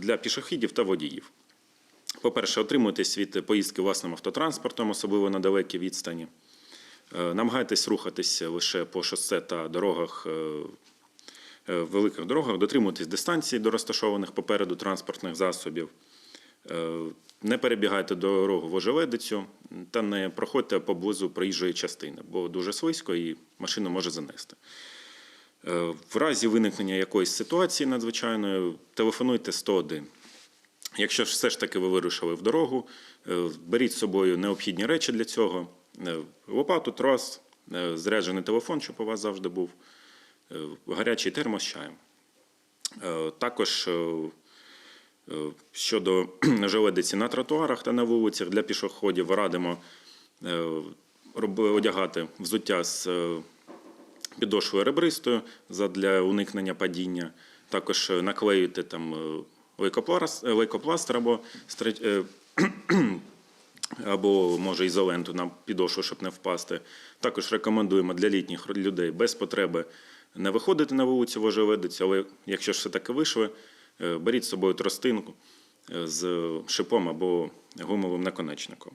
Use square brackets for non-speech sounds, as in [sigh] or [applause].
для пішохідів та водіїв. По-перше, отримуйтесь від поїздки власним автотранспортом, особливо на далекі відстані. Е, Намагайтесь рухатися лише по шосе та дорогах, е, е, великих дорогах, дотримуйтесь дистанції до розташованих попереду транспортних засобів. Не перебігайте дорогу в ожеледицю та не проходьте поблизу проїжджої частини, бо дуже слизько і машину може занести. Е, В разі виникнення якоїсь ситуації надзвичайної телефонуйте 101. Якщо все ж таки ви вирушили в дорогу, е, беріть з собою необхідні речі для цього: Е, лопату, трос, заряджений телефон, щоб у вас завжди був, гарячий термос чаєм. Також щодо [clears throat] желедиці на тротуарах та на вулицях для пішоходів радимо одягати взуття з підошвою ребристою для уникнення падіння. Також е, там е, лейкопласт, е, або е, [clears throat] або може ізоленту на підошву, щоб не впасти. Також рекомендуємо для літніх людей без потреби не виходити на вулицю в але якщо ж все таки вийшли, беріть з собою тростинку з шипом або гумовим наконечником.